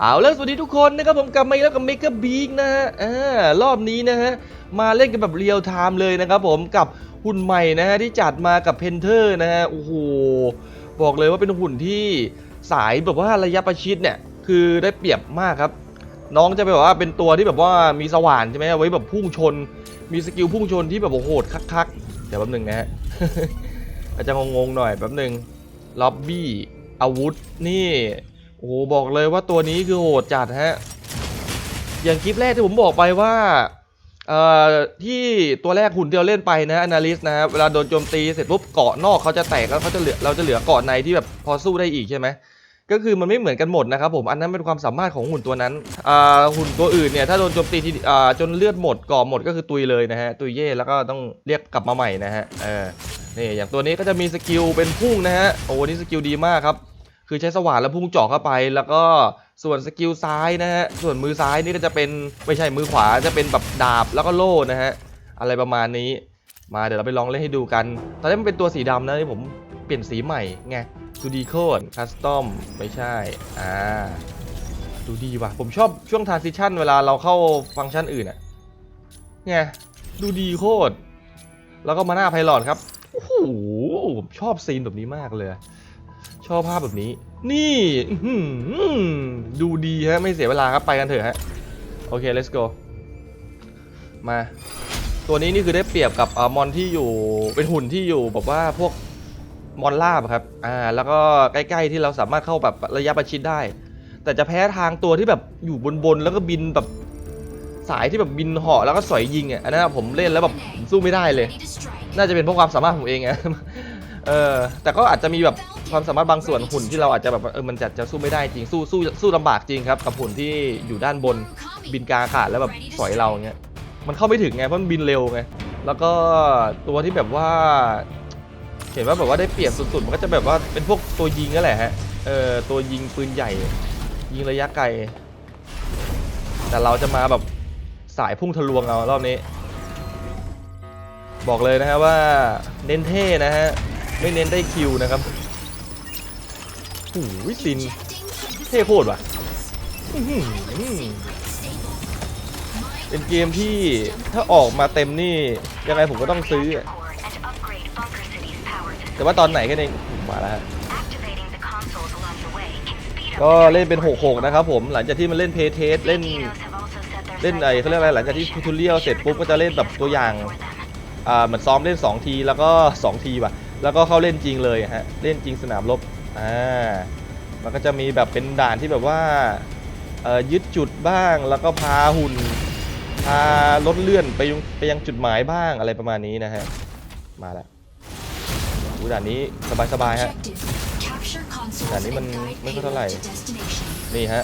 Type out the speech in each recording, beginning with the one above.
เอาแล้วสวัสดีทุกคนนะครับผมกลับมาแล้วกับเมก a บีกนะฮะอ่ารอบนี้นะฮะมาเล่นกันแบบเรียลไทม์เลยนะครับผมกับหุ่นใหม่นะฮะที่จัดมากับเพนเทอร์นะฮะโอ้โหบอกเลยว่าเป็นหุ่นที่สายแบบว่าระยะประชิดเนี่ยคือได้เปรียบมากครับ น้องจะแบบว่าเป็นตัวที่แบบว่ามีสว่านใช่ไหมไว้แบบพุ่งชน มีสกิลพุ่งชนที่แบบโอ้โหดคักๆเดี๋ยวแป๊บหนึงนะฮะอาจจะงงๆหน่อยแป๊บหนึงล็อบบี้อาวุธนี่ โอ้โหบอกเลยว่าตัวนี้คือโหดจัดฮะ อย่างคลิปแรกที่ผมบอกไปว่าเอ่อที่ตัวแรกหุ่นที่เราเล่นไปนะอนาลิสนะฮะเวลาโดนโจมตีเสร็จปุ๊บเกาะนอกเขาจะแตกแล้วเขาจะเหลือเราจะเหลือเกาะในที่แบบพอสู้ได้อีกใช่ไหมก็คือมันไม่เหมือนกันหมดนะครับผมอันนั้นเป็นความสามารถของหุ่นตัวนั้นอ่าหุ่นตัวอื่นเนี่ยถ้าโดนโจมตีทีอ่าจนเลือดหมดเกาะหมดก็คือตุยเลยนะฮะตุยเย่แล้วก็ต้องเรียกกลับมาใหม่นะฮะเออนี่อย่างตัวนี้ก็จะมีสกิลเป็นพุ่งนะฮะโอ้นี่สกิลดีมากครับ คือใช้สว่านแล้วพุ่งเจาะเข้าไป แล้วก็ส่วนสกิลซ้ายนะฮะส่วนมือซ้ายนี่ก็จะเป็นไม่ใช่มือขวาจะเป็นแบบดาบแล้วก็โล่นะฮะอะไรประมาณนี้ มาเดี๋ยวเราไปลองเล่นให้ดูกัน ตอนนี้มันเป็นตัวสีดำนะที่ผมเปลี่ยนสีใหม่ไงดูดีโคดคัสตอมไม่ใช่อ่าดูดีว่ะผมชอบช่วงทรานซิชันเวลาเราเข้าฟังก์ชันอื่นอะไงดูดีโคตรแล้วก็มาหน้าไพลอตครับโอ้โหผมชอบซีนแบบนี้มากเลย ชอบภาพแบบนี้ นี่ดูดีฮะ ไม่เสียเวลาครับ ไปกันเถอะฮะ โอเค let's go มา ตัวนี้นี่คือได้เปรียบกับอมอนที่อยู่เป็นหุ่นที่อยู่แบบว่าพวกมอนล่าบครับ อ่า แล้วก็ใกล้ๆที่เราสามารถเข้าแบบระยะประชิดได้ แต่จะแพ้ทางตัวที่แบบอยู่บนๆแล้วก็บินแบบสายที่แบบบินเหาะแล้วก็สอยยิงอะอันนั้นผมเล่นแล้วแบบสู้ไม่ได้เลย น่าจะเป็นเพราะความสามารถผมเองไงเออแต่ก็อาจจะมีแบบ ความสามารถบางส่วนหุ่นที่เราอาจจะแบบว่าเออมันจะจะสู้ไม่ได้จริงสู้สู้สู้ลำบากจริงครับกับหุ่นที่อยู่ด้านบนบินกลางอากาศแล้วแบบสอยเราเงี้ยมันเข้าไม่ถึงไงเพราะมันบินเร็วไงแล้วก็ตัวที่แบบว่าเห็นว่าแบบว่าได้เปรียบสุดๆมันก็จะแบบว่าเป็นพวกตัวยิงนั่นแหละฮะเออตัวยิงปืนใหญ่ ยิงระยะไกล แต่เราจะมาแบบสายพุ่งทะลวงเอารอบนี้ บอกเลยนะฮะว่าเน้นเท่นะฮะไม่เน้นได้คิวนะครับโอ้โหซิน เท่โคตรว่ะอื้อหือเป็นเกมที่ถ้าออกมาเต็มนี่ ยังไงผมก็ต้องซื้ออะแต่ว่าตอนไหนกันเองมาแล้วฮะก็เล่นเป็น6 6นะครับผมหลังจากที่มันเล่นเพย์เทสเล่นเล่นไอเขาเรียกอะไรหลังจากที่ทูทูเรียลเสร็จปุ๊บก็จะเล่นแบบตัวอย่างอ่าเหมือนซ้อมเล่น 2 ทีแล้วก็ 2 ทีว่ะแล้วก็เข้าเล่นจริงเลยฮะเล่นจริงสนามรบ อ่ามันก็จะมีแบบเป็นด่านที่แบบว่าเอ่อยึดจุดบ้างแล้วก็พาหุ่น พารถเลื่อนไปยังไปยังจุดหมายบ้างอะไรประมาณนี้นะฮะ มาแล้วอูด่านนี้สบายๆฮะแต่นี้มันไม่ค่อยเท่าไหร่ นี่ฮะ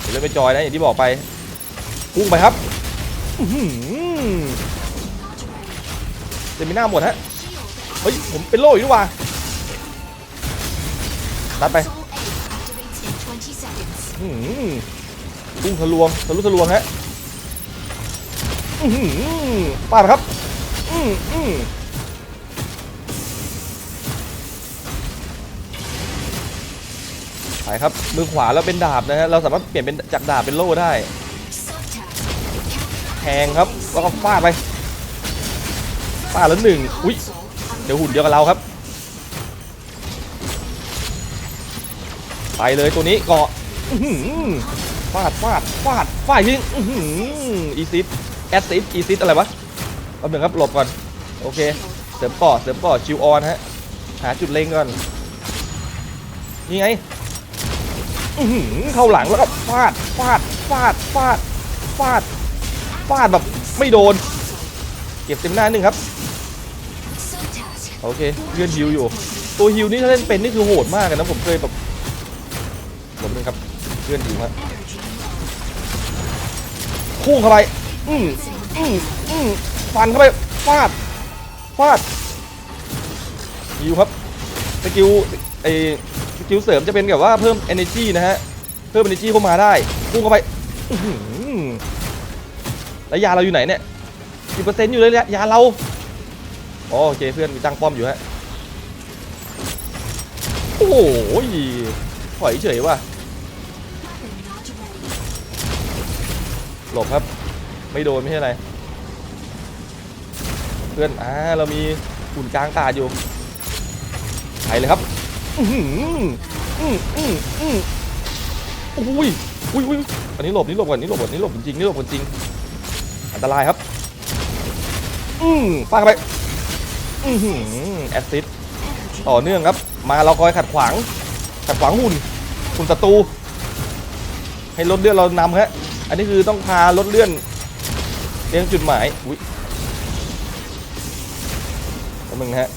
เดี๋ยวเล่นไปจอยนะอย่างที่บอกไปพุ่งไปครับอื้อหือเซมิน่าหมดฮะ เฮ้ยผมเป็นโล่อยู่ดีกว่าัดไปพุ่งทะลวงทะลุทะลวงฮะอื้อหือปาดครับอืออือไปครับ มือขวาเราเป็นดาบนะฮะ เราสามารถเปลี่ยนเป็นจากดาบเป็นโล่ได้ แทงครับ แล้วก็ฟาดไปฟาดแล้วหนึ่ง อุ้ย เดี๋ยวหุ่นเดียวกับเราครับ ไปเลยตัวนี้เกาะฟาดฟาดฟาดฟาดยิงอื้อหืออีซิดแอซิดอีซิดอะไรวะแป๊บหนึงครับหลบก่อน โอเค เสริมเกาะเสริมเกาะชิวออนฮะ หาจุดเล็งก่อน นี่ไงอื้อหือเข้าหลังแล้วก็ฟาดฟาดฟาดฟาดฟาดฟาดแบบไม่โดน เก็บเต็มหน้าหนึ่งครับ โอเคเลื่อนฮิวอยู่ ตัวฮิวนี่ถ้าเล่นเป็นนี่คือโหดมากนะผมเคยแบบ เลื่อนฮิวฮะพุ่งเข้าไป อืมอืมอืมฟันเข้าไป ฟาด ฟาดฮิวครับ สกิลไอสกิลเสริมจะเป็นแบบว่าเพิ่ม energy นะฮะ เพิ่ม energy เข้ามาได้ พุ่งเข้าไปอื้อหือแล้วยาเราอยู่ไหนเนี่ยกี่เปอร์เซ็นต์อยู่เลยยาเราอ๋อโอเคเพื่อนมีตั้งป้อมอยู่ฮะ โอ้โหถอยเฉยว่ะ หลบครับ ไม่โดนไม่ใช่อะไร เพื่อนอ่าเรามีหุ่นกลางตาอยู่ไปเลยครับอือหืออืออืออืออุ้ยอุ้ยอุ้ยอันนี้หลบนี่หลบก่อนนี่หลบก่อนนี่หลบจริงนี่หลบจริง อันตรายครับ อืมฟาดไปอือหือแอสซิดต่อเนื่องครับ มาเราคอยขัดขวาง ขัดขวางหุ่นหุ่นศัตรูให้รถเลือนเรานำฮะ อันนี้คือต้องพารถเลื่อนเรียงจุดหมายอุ้ยแป๊บนึงนะฮะ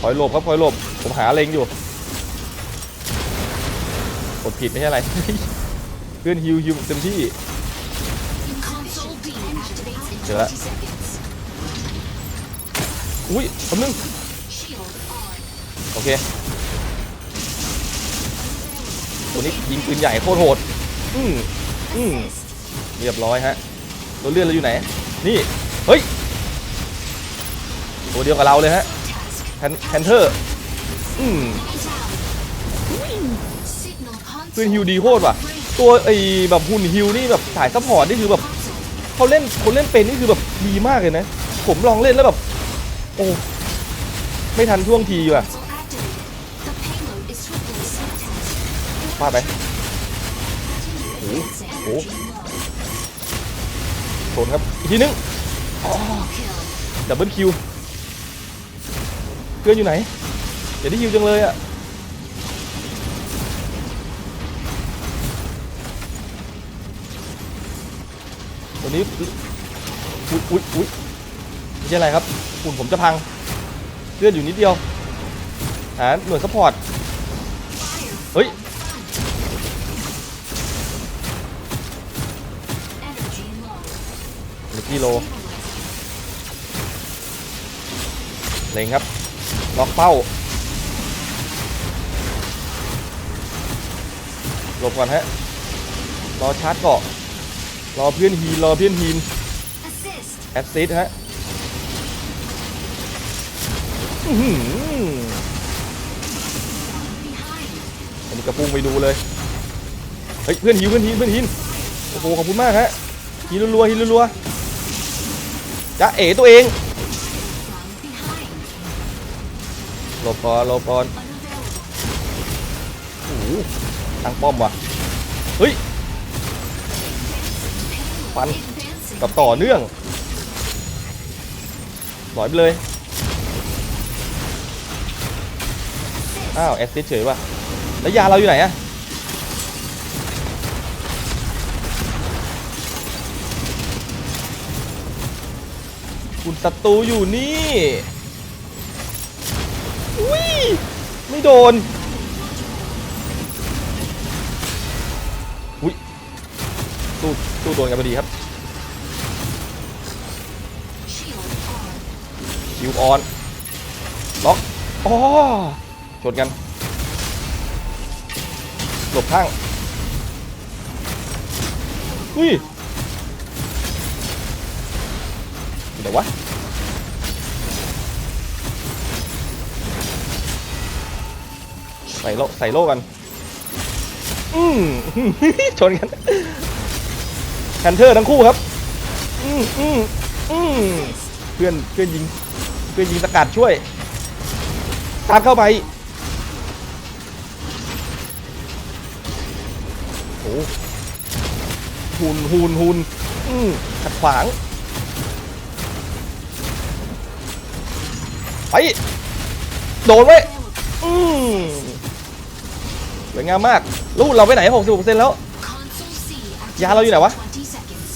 คอยหลบครับคอยหลบ ผมหาเลงอยู่กดผิดไม่ใช่อะไร เพื่อนฮิวฮิวเต็มที่เจอละ20 seconds. อุ้ยแป๊บนึงโอเคตัวนี้ยิงปืนใหญ่โคตรโหด อืมอืม Assist. เรียบร้อยฮะรถเลื่อนเราอยู่ไหน นี่ เฮ้ย ตัวเดียวกับเราเลยฮะ Task. แพนแพนเทอร์ อืม Signal ปืน console. ฮิวดีโคตรว่ะ ตัวไอ้แบบหุ่นฮิวนี่แบบสายซัพพอร์ตนี่คือแบบ Console. เขาเล่นคนเล่นเป็นนี่คือแบบดีมากเลยนะ ผมลองเล่นแล้วแบบ โอ้ ไม่ทันท่วงทีว่ะ Console activated. The payload is swiftly sent. พลาดไป Advanced Oh. energy low. ชนครับ อีกทีนึงดับเบิลคิว เพื่อนอยู่ไหนเดี๋ยวได้ฮิวจังเลยอะตัวนี้ อุ๊ยอุ๊ยอุ๊ยไม่ใช่อะไรครับหุ่นผมจะพังเลื่อนอยู่นิดเดียวหาหน่วยซัพพอร์ต เฮ้ย นึ่งกิโลเล็งครับ ล็อกเป้าหลบก่อนฮะ รอชาร์จเกาะ รอเพื่อนฮีนรอเพื่อนฮีน Assist. แอสซิสฮะอื้อหือ Behind. อันนี้กระปุ้งไปดูเลย เฮ้ยเพื่อนฮีนเพื่อนฮีนเพื่อนฮีนโอ้โหขอบคุณมากฮะฮีนรัวๆฮีนรัวๆ จะเอ๋ตัวเองหลบก่อนหลบก่อนโอ้โหตั้งป้อมว่ะเฮ้ยฟัน Advancing. แบต่อเนื่องหลอยไปเลย อ้าวแอสซิสเฉยว่ะแล้วยาเราอยู่ไหนอะ คุณศัตรูอยู่นี่อุ้ยไม่โดนอุ้ยสู้สู้โดนกันพอดีครับคิวออนล็อกอ๋อชนกัน หลบข้างอุ้ยเดี๋ยววะ ใส่โลใส่โลกัน อืมชนกันแคนเทอร์ทั้งคู่ครับ อืมอืมอืมเพื่อนเพื่อนยิง เพื่อนยิงสกัดช่วย ตามเข้าไป โอ้หุนหุนหุนอืมขัดขวาง ไป โดนไว้ย สวยงามมากลูกเราไปไหน66%แล้ว Console C. ยาเราอยู่ไหนวะ activates in 20 seconds.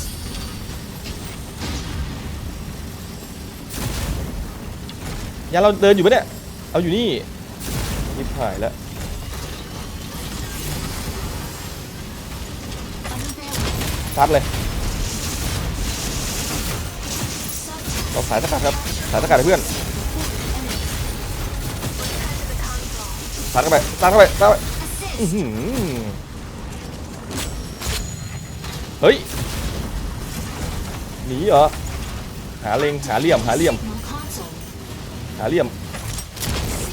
ยาเราเดินอยู่ปะเนี่ย เอาอยู่นี่ยิบหายแล้ว Unavailable. ซัดเลย Subtask. เราสายสกัดครับ สายสกัดให้เพื่อน ซัดเข้าไปซัดเข้าไปซัดเข้าไป อื้อ Assist. หือเฮ้ย หนีเหรอ หาเล็งหาเหลี่ยม หาเหลี่ยม Signal console. หาเหลี่ยม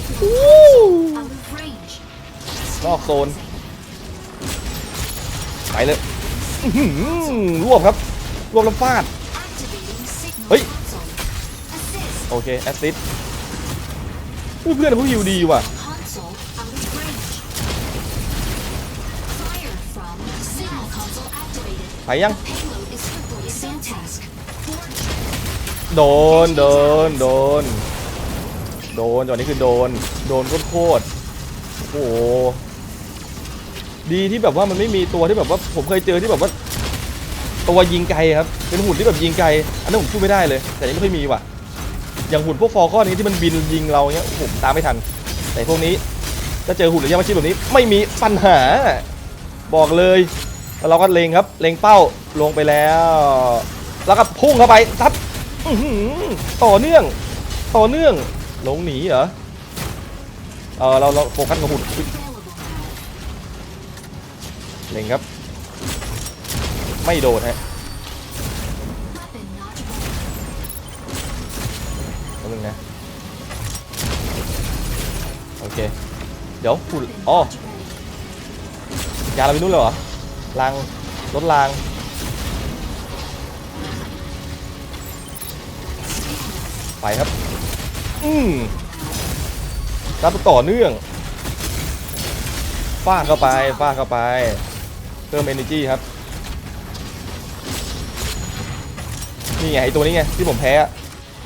Signal out of range. นอกโซน ไปเลยอื้อหือรวบครับ รวบแล้วฟาด Activating signal Oi. console. Assist. โอเค แอสซิสเพื่อนผู้ฮิวดีว่ะ ไปยัง Payload is strictly SAM task. Forge. โดน โดน โดน โดนจอนี้คือโดน โดนโคตรๆโอ้โห ดีที่แบบว่ามันไม่มีตัวที่แบบว่าผมเคยเจอที่แบบว่าตัวยิงไกลครับ เป็นหุ่นที่แบบยิงไกล อันนั้นผมสู้ไม่ได้เลย แต่นี่ไม่ค่อยมีว่ะ อย่างหุ่นพวกฟอร์คอนนี้ที่มันบินยิงเราเนี้ยผมตามไม่ทัน แต่พวกนี้ถ้าเจอหุ่นหรือยามาชีพแบบนี้ ไม่มีปัญหา บอกเลย แล้วเราก็เล็งครับ เล็งเป้าลงไปแล้ว แล้วก็พุ่งเข้าไปซัดต่อเนื่อง ต่อเนื่องลงหนีเหรอเออเราเราโฟกัสกับหุ่นเล็งครับ ไม่โดนฮะแป๊บนึงนะโอเค เดี๋ยวหุ่นอ๋อยาเราไปนู่นเลยเหรอ รางรถราง ไปครับ อืมรับต่อเนื่องฟาดเข้าไปฟาดเข้าไป เพิ่ม energy ครับ นี่ไงไอตัวนี้ไงที่ผมแพ้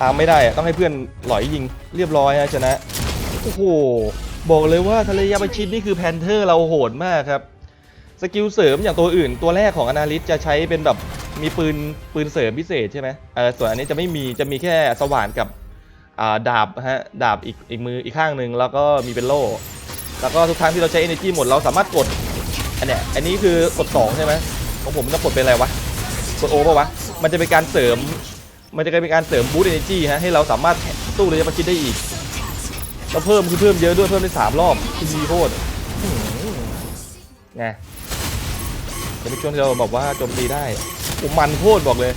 ตามไม่ได้อะต้องให้เพื่อนหลอยยิงเรียบร้อยฮะชนะ โอ้โห บอกเลยว่าทะเลยาบาชิดนี่คือแพนเทอร์เราโหดมากครับ สกิลเสริมอย่างตัวอื่น ตัวแรกของอนาลิสจะใช้เป็นแบบมีปืนปืนเสริมพิเศษใช่ไหมเออส่วนอันนี้จะไม่มีจะมีแค่สว่านกับอ่าดาบฮะดาบอีกอีกมืออีกข้างหนึ่งแล้วก็มีเป็นโล่แล้วก็ทุกครั้งที่เราใช้ energy หมดเราสามารถกดอันเนี้ยอันนี้คือกด2ใช่ไหมของผมมันต้องกดเป็นอะไรวะกดโอป่ะวะมันจะเป็นการเสริม มันจะเป็นการเสริมบูต energy ฮะให้เราสามารถสู้ระยะประชิดได้อีกแล้วเพิ่มคือเพิ่มเยอะด้วยเพิ่มได้สามรอบคือดีโคตรไง เป็นช่วงที่เราบอกว่าโจมตีได้โอ้มันโคตรบอกเลย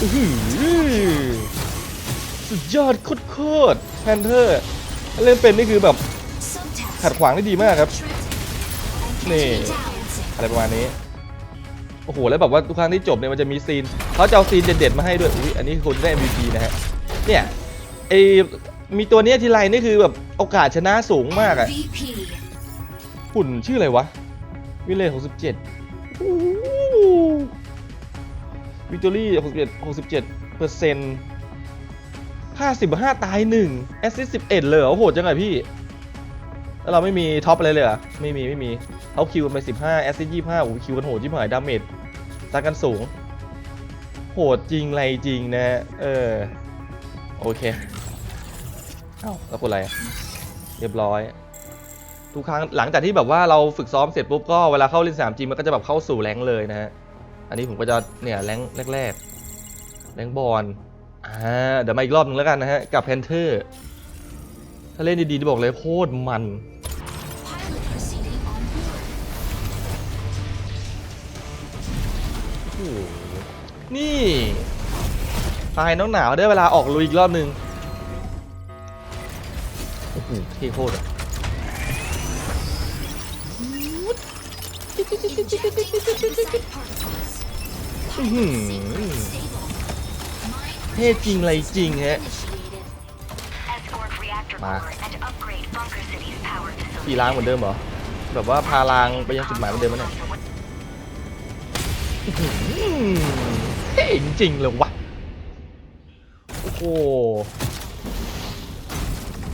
อื้อหือสุดยอดโคตรโคตรแพนเทอร์เล่นเป็นนี่คือแบบ SAM task. ขัดขวางได้ดีมากครับ Shredded. นี่ Dancing. อะไรประมาณนี้ โอ้โห แล้วแบบว่าทุกครั้งที่จบเนี่ยมันจะมีซีนเขาจะเอาซีนเด็ดๆมาให้ด้วยอุ้ยอันนี้คือคนได้ MVP นะฮะ เนี่ยไอมีตัวเนี้ยทีไรนี่คือแบบโอกาสชนะสูงมากอะ VP. หุ่นชื่ออะไรวะ วิเลนหกสิบเจ็ด วิกตอรี่หกสิบเจ็ดหกสิบเจ็ดเปอร์เซ็นต์ห้าสิบห้าตายหนึ่งแอสซิสสิบเอ็ดเลยเหรอโหจังไงพี่ แล้วเราไม่มีท็อปอะไรเลยเหรอไม่มี ไม่มีเขาคิวกันไปสิบห้าแอสซิสยี่ห้าโอ้โหคิวกันโหดชิบหายดาเมจซัดกันสูง โหดจริงไรจริงนะ เออ โอเค เอ้าแล้วคนอะไร เรียบร้อย ทุกครั้งหลังจากที่แบบว่าเราฝึกซ้อมเสร็จปุ๊บก็เวลาเข้าเล่นสามจริงมันก็จะแบบเข้าสู่แรงเลยนะฮะอันนี้ผมก็จะเนี่ยแรงแรกๆแรงบอลอ่าเดี๋ยวมาอีกรอบนึงแล้วกันนะฮะกับแพนเทอร์ถ้าเล่นดีๆบอกเลยโคตรมันนี่ตายน้องหนาวได้เวลาออกลุยอีกรอบนึงโอ้โหเท่โคตรอะ เท่จริงไรจริงฮะ initiated. Escort reactor Ma. core and upgrade Bunker City's power facility. ขี่ล้างเหมือนเดิมเหรอ แบบว่าพาลางไปยังจุดหมายเหมือนเดิมไหมเนี่ยอื้อหือเท่จริงๆเลยวะ โอ้โห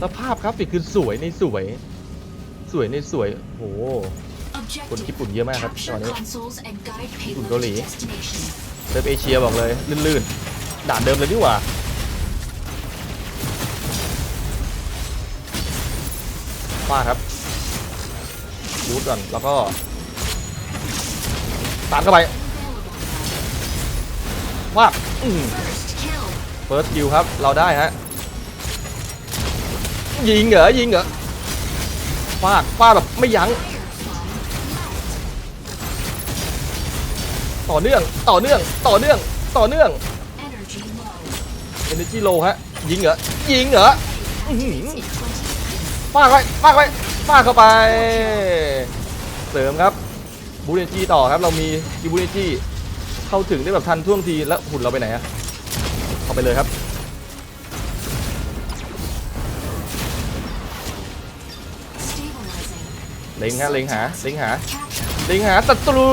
สภาพกราฟิกคือสวยในสวย สวยในสวย โอ้โห คนญี่ปุ่นเยอะมากครับตอน Capture นี้ consoles and guide ญี่ปุ่น payload เกาหลี to destination. เซิร์ฟเอเชียบอกเลยลื่นๆด่านเดิมเลยดีกว่าฟาดครับบูทก่อนแล้วก็ตามเข้าไป Available. ฟาดอืม First kill. เฟิร์สคิวครับเราได้ฮะยิงเหรอยิงเหรอฟาดฟาดแบบไม่ยั้ง ต่อเนื่อง ต่อเนื่อง ต่อเนื่อง ต่อเนื่อง Energy low. energy low ฮะ ยิงเหรอ ยิงเหรออื้อหือ In 20 seconds. ฟาดไว้ฟาดไว้ฟาดเข้าไป เสริมครับ บูเนจีต่อครับ เรามีกีบูเนจีเข้าถึงได้แบบทันท่วงที แล้วหุ่นเราไปไหนอะเข้าไปเลยครับ Stabilizing. เล็งฮะเล็งหาเล็งหา Capture. เล็งหาศัตรู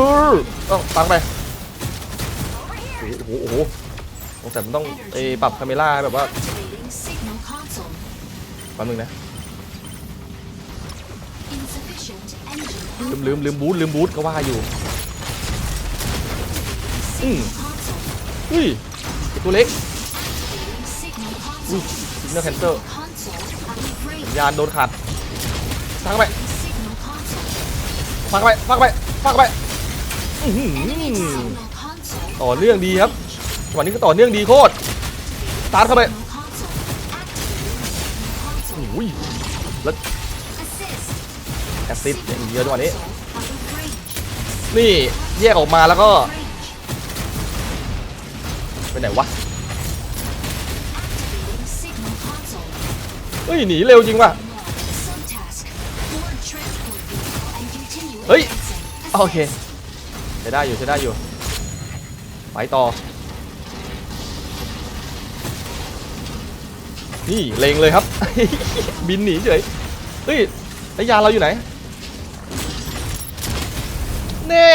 ต้องปังไปโอ้โหโอ้โหสงสัยมันต้องเอปรับคาเมล่าแบบว่า Activating signal console. แป๊บนึงนะลืมลืมลืมบูทลืมบูทก็ว่าอยู่อืม Signal console. เฮ้ยตัวเล็กอุ้ย console. สิกเนอร์แคนเซอร์ยานโดนขัดฟังไปฟังไปฟังเข้าไปฟังไปอื้อ ต่อเนื่องดีครับจังหวะนี้ก็ต่อเนื่องดีโคตรตาร์ทเข้าไปอุ้ยแล้วแอสซิสอย่างเดียจังหวะนี้ นี่แยกออกมาแล้วก็ไปไหนวะเฮ้ยหนีเร็วจริงว่ะเฮ้ยโอเคใช้ได้อยู่ใช้ได้อยู่ ไปต่อ นี่เลงเลยครับ บินหนีเฉยเฮ้ยแล้วยาเราอยู่ไหน เน่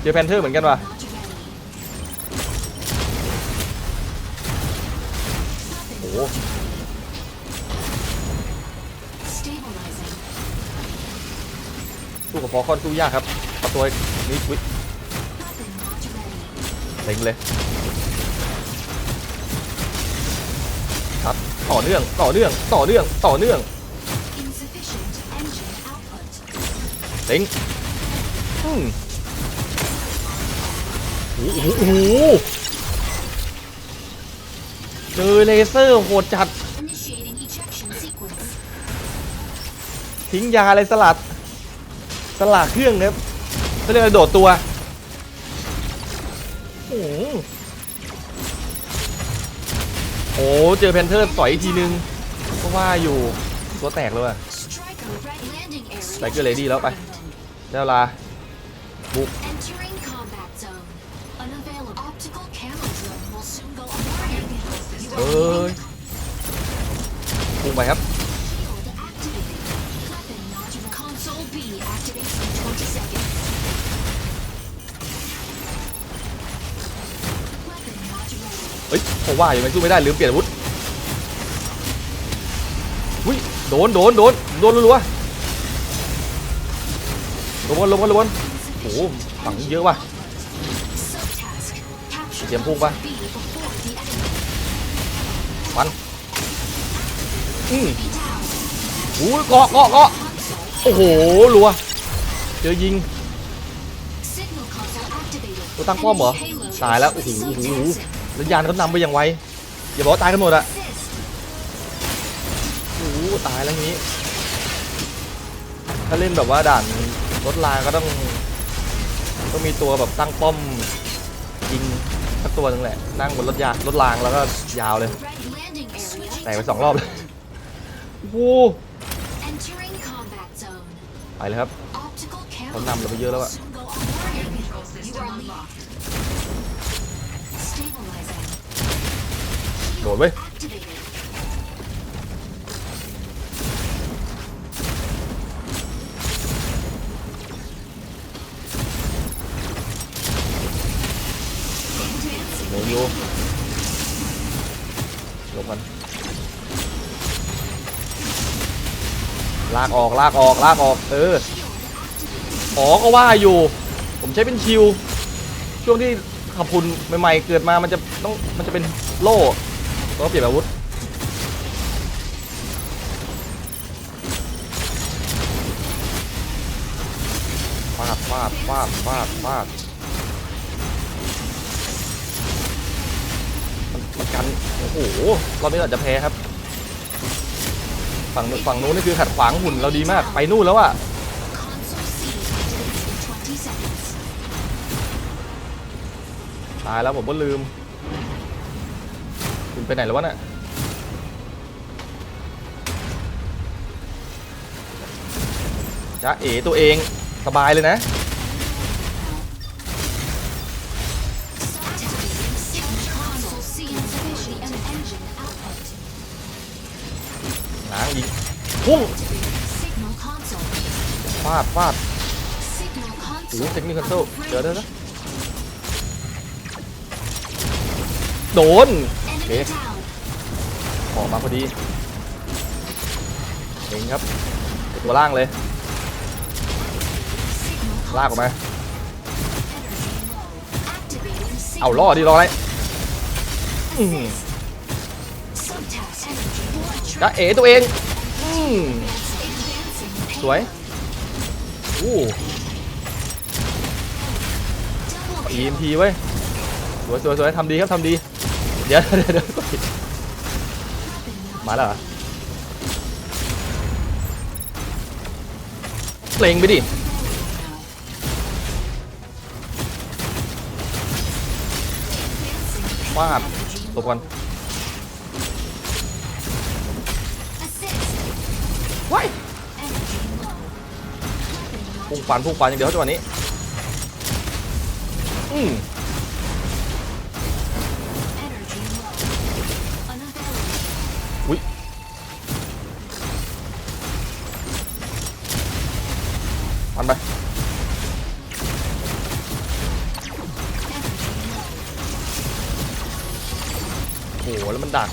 เจอแพนเทอร์เหมือนกันว่ะโอ้สู้กับฟอคอนสู้ยากครับตัวนี้วิ ready. เล็งเลยครับต่อเนื่องต่อเนื่องต่อเนื่องต่อเนื่อง Insufficient engine output. เล็งอืมโอ้โหโอ้โหเจอเลเซอร์โหดจัด Initiating ejection sequence. ทิ้งยาอะไรสลัด สลัดเครื่องครับเขาเรียกว่าโดดตัว เจอแพนเทอร์ต่อยอีกทีนึงก็ว่าอยู่ตัวแตกเลยว่ะ Striker ready. Landing area. Striker ready แล้วไปได้เวลา Entering combat zone. Unavailable. Optical camo drone will soon go online. You เอ้ย are พุ่งไปครับ shield activated. Weapon not ready. Console B activates in 20 seconds. Weapon not ready. เฮ้ยผมว่าอยู่ไหมสู้ไม่ได้ลืมเปลี่ยนอาวุธ โดนโดนโดนโดนรัวๆลงบนลงบนลงบนโอ้โหฝังเยอะว่ะเตรียมพุ่งปะฟันอืมโอ้ยเกาะเกาะเกาะโอ้โหรัวเจอยิงตัวตั้งป้อมเหรอตายแล้วโอ้โหโอ้โห subtaxing. แล้วยานเขานำไปอย่างไวอย่าบอกตายกันหมดอะ ตายแล้วงี้ ถ้าเล่นแบบว่าด่านรถรางก็ต้อง ต้องมีตัวแบบตั้งป้อมยิงสักตัวหนึงแหละ นั่งบนรถยารถรางแล้วก็ยาวเลย Ready landing area. แตกไปสองรอบเลยโอ้โห Entering combat zone. ไปเลยครับ Optical camo เขานำเราไปเยอะแล้วอะ soon go online. You are unlocked. Stabilizing. โดดเว้ยากออกลากออกลากออกเอออ๋อก็ว่าอยู่ ผมใช้เป็นชิว ช่วงที่ขับพุนใหม่ๆเกิดมามันจะต้องมันจะเป็นโล่แล้วก็เปลี่ยนอาวุธฟาดฟาดฟาดฟาดฟาดมันกันโอ้โหเราไม่อาจจะแพ้ครับ ฝั่งนู้นฝั่งนู้นนี่คือขัดขวางหุ่นเราดีมาก ไปนู่นแล้วอะตายแล้วผมก็ลืม คุณไปไหนแล้ววะเนี่ยจะเอ๋ตัวเองสบายเลยนะ พุ่ง Signal console. ฟาดฟาด Signal โอ้โห console. เทคนิคคอนโซลเดี๋ยวเดี๋ยวนะโดน Enemy Okay. down. ออกมาพอดีเองครับตัวล่างเลย Signal ลากออกมา console. Energy low. Activating เอา signal. ล่อดีรออะไรอืม Subtask energy. More จะ traffic. เอ๋ตัวเองอืม Advancing สวยโอู้ Double kill. EMP เว้ย สวยสวยสวยทำดีครับทำดี เดี๋ยวเดี๋ยวเดี๋ยวกดผิดมาแล้วเหรอเล็งไปดิฟาดตบก่อน ว้ายพุ่งฟันพุ่งฟันอย่างเดียวจังหวะนี้ อืมอุ้ยฟันไปโอ้โหแล้วมันดัก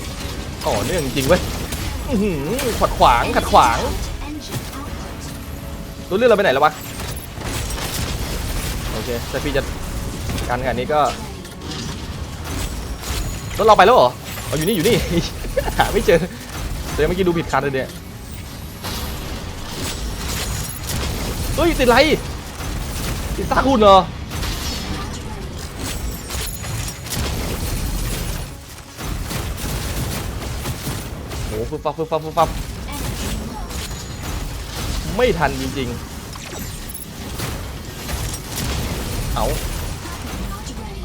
ต่อเนื่องจริงเว้ย ขัดขวางขัดขวางรู้เรื่องเราไปไหนแล้ววะ โอเคแต่พี่จะการขนาดนี้ก็รถเราไปแล้วเหรอเอาอยู่นี่อยู่นี่ หาไม่เจอแต่เมื่อกี้ดูผิดคันเลยเนี่ยเฮ้ยติดไรติดซากคุณเหรอ ฟึบฟับฟึบฟับฟึบฟับไม่ทันจริงๆ เอา Not ready.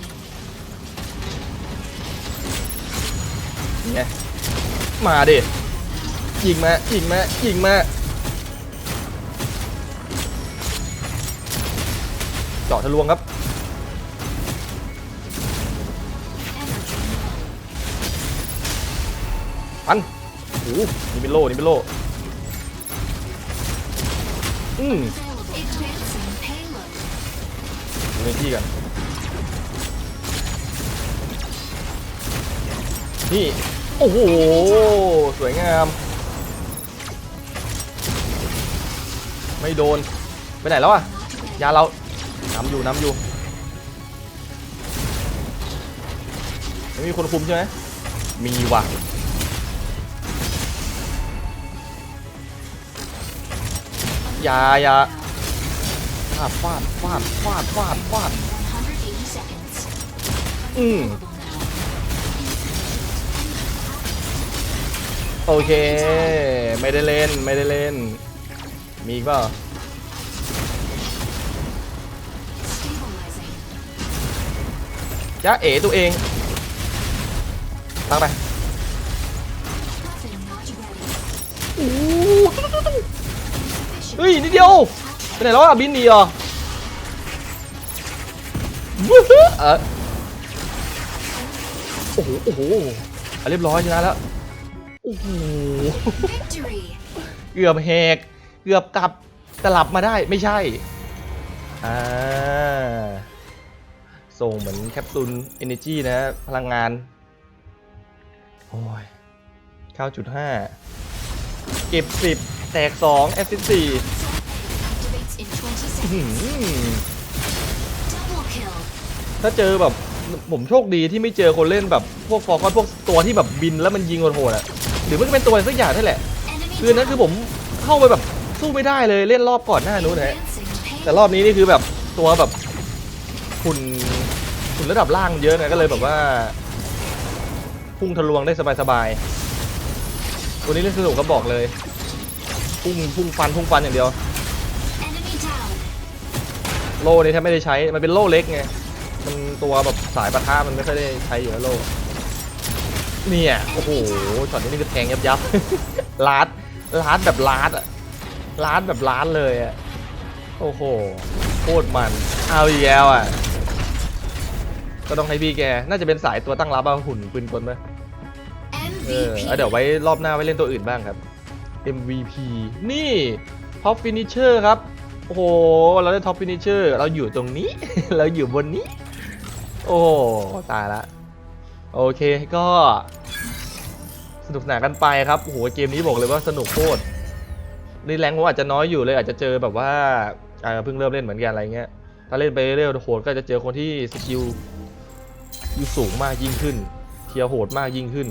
ไงมาดิยิงมายิงมายิงมาเจาะทะลวงครับ Energy low. ปัน โอ้นี่เป็นโล่นี่เป็นโล่อืมดูในที่กัน นี่ โอ้โห สวยงาม ไม่โดน ไปไหนแล้วอะยาเราน้ำอยู่น้ำอยู่ไม่มีคนคุมใช่ไหมมีว่ะ อยาอยาฟาดฟาดฟาดฟาดฟาดฟาดอืมโอเค ไม่ได้เล่นไม่ได้เล่น มีอีกเปล่าจ้าเอ๋ตัวเองตั้งไป เฮ้ยนิดเดียวไปไหนแล้วอะบินหนีเหรอวู้ฮู้เออโอ้โหโอ้โหเรียบร้อยชนะแล้วโอ้โหเกือบแหกเกือบกลับกลับมาได้ไม่ใช่อ่าส่งเหมือนแคปซูล Energy นะพลังงาน โอ้ย 9.5 เก็บ 10 แตก2แอสซิสต์4 Activates in 20อื้อ seconds. หือ Double kill. ถ้าเจอแบบผมโชคดีที่ไม่เจอคนเล่นแบบพวกฟอร์กอนพวกตัวที่แบบบินแล้วมันยิงโหดๆอะหรือมันจะเป็นตัวอะไรสักอย่างนั่นแหละ Enemy คือนั้นคือผมเข้าไปแบบสู้ไม่ได้เลยเล่นรอบก่อนหน้านู้นนะฮะ Advancing แต่รอบนี้นี่คือแบบตัวแบบหุ่นหุ่นระดับล่างเยอะนะก็เลยแบบว่า พุ่งทะลวงได้สบายๆตัวนี้เล่นสนุกก็บอกเลย พุ่งพุ่งฟันพุ่งฟันอย่างเดียว Enemy down. โล่นี่แทบไม่ได้ใช้ มันเป็นโล่เล็กไง มันตัวแบบสายปะทะมันไม่ค่อยได้ใช้อยู่แล้วโล่ เนี่ย โอ้โห ช็อตนี้นี่คือแทงยับยับลาดลาดแบบลาดอะลาดแบบลาดเลยอะโอ้โห โคตรมัน เอาอีกแล้วอะก็ต้องให้พี่แก น่าจะเป็นสายตัวตั้งรับอะหุ่นปืนกลไหมเออ MVP. เอาเดี๋ยวไว้รอบหน้าไว้เล่นตัวอื่นบ้างครับ MVP นี่ท็อปฟินิเชอร์ครับ โอ้โห เราได้ท็อปฟินิเชอร์เราอยู่ตรงนี้ เราอยู่บนนี้ โอ้ตายละ โอเคก็ สนุกสนานกันไปครับโอ้โหเกมนี้บอกเลยว่าสนุกโคตรนี่แรงผมอาจจะน้อยอยู่เลย อาจจะเจอแบบว่าอ่าเพิ่งเริ่มเล่นเหมือนกันอะไรเงี้ย ถ้าเล่นไปเรื่อยๆโหดก็จะเจอคนที่สกิลยู่สูงมากยิ่งขึ้นเทียโหดมากยิ่งขึ้น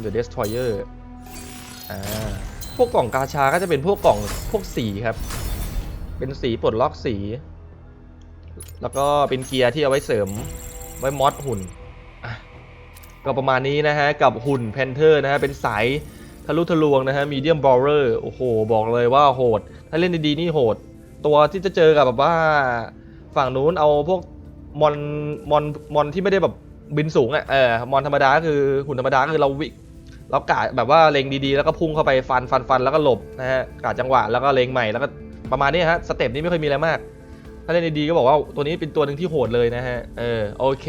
เดอะเดสทรอยเออร์ อ่าพวกกล่องกาชาก็จะเป็นพวกกล่องพวกสีครับ เป็นสีปลดล็อกสี แล้วก็เป็นเกียร์ที่เอาไว้เสริมไว้มอดหุ่นก็ประมาณนี้นะฮะ กับหุ่นแพนเทอร์นะฮะ เป็นสายทะลุทะลวงนะฮะมีเดียมบอลเลอร์โอ้โห บอกเลยว่าโหด ถ้าเล่นดีๆนี่โหด ตัวที่จะเจอกับแบบว่าฝั่งนู้นเอาพวกมอนมอนมอนที่ไม่ได้แบบบินสูงอะเออมอนธรรมดาคือหุ่นธรรมดาคือเราวิ เรากะแบบว่าเล็งดีๆ แล้วก็พุ่งเข้าไปฟันฟันฟันแล้วก็หลบนะฮะกะจังหวะแล้วก็เล็งใหม่แล้วก็ประมาณนี้ฮะสเต็ปนี้ไม่ค่อยมีอะไรมาก ถ้าเล่นดีๆก็บอกว่าตัวนี้เป็นตัวหนึ่งที่โหดเลยนะฮะเออโอเค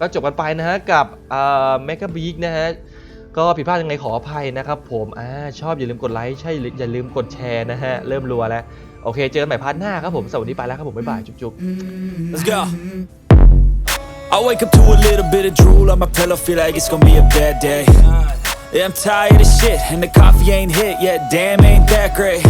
ก็จบกันไปนะฮะกับอ่าเมกาบีกนะฮะก็ผิดพลาดยังไงขออภัยนะครับผมอ่าชอบอย่าลืมกดไลค์ใช่อย่าลืมกดแชร์นะฮะเริ่มรัวแล้วโอเค เจอกันใหม่พาร์ทหน้าครับผมสวัสดีไปแล้วครับผมบ๊ายบายจุ๊บๆ Let's go. I wake up to a little bit of drool on my pillow, feel like it's gonna be a bad day. Yeah, I'm tired of shit, and the coffee ain't hit yet, damn, ain't that great.